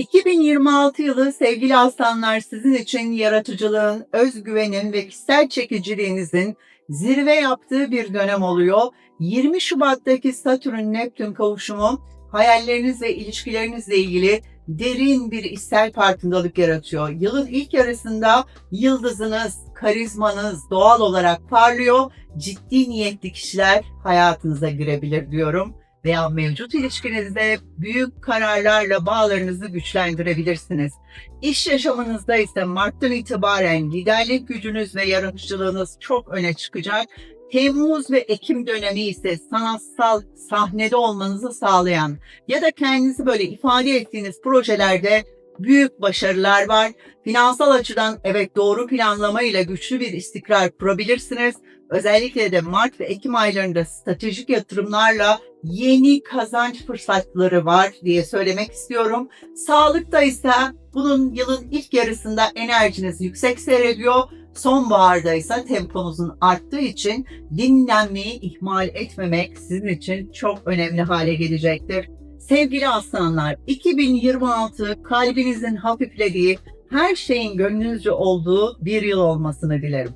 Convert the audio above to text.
2026 yılı sevgili aslanlar sizin için yaratıcılığın, özgüvenin ve kişisel çekiciliğinizin zirve yaptığı bir dönem oluyor. 20 Şubat'taki Satürn-Neptün kavuşumu hayalleriniz ve ilişkilerinizle ilgili derin bir içsel farkındalık yaratıyor. Yılın ilk yarısında yıldızınız, karizmanız doğal olarak parlıyor. Ciddi niyetli kişiler hayatınıza girebilir diyorum veya mevcut ilişkinizde büyük kararlarla bağlarınızı güçlendirebilirsiniz. İş yaşamınızda ise Mart'tan itibaren liderlik gücünüz ve yaratıcılığınız çok öne çıkacak. Temmuz ve Ekim dönemi ise sanatsal sahnede olmanızı sağlayan ya da kendinizi böyle ifade ettiğiniz projelerde büyük başarılar var. Finansal açıdan evet doğru planlamayla güçlü bir istikrar kurabilirsiniz. Özellikle de Mart ve Ekim aylarında stratejik yatırımlarla yeni kazanç fırsatları var diye söylemek istiyorum. Sağlıkta ise bunun yılın ilk yarısında enerjiniz yüksek seyrediyor. Sonbaharda ise temponuzun arttığı için dinlenmeyi ihmal etmemek sizin için çok önemli hale gelecektir. Sevgili aslanlar, 2026 kalbinizin hafiflediği, her şeyin gönlünüzce olduğu bir yıl olmasını dilerim.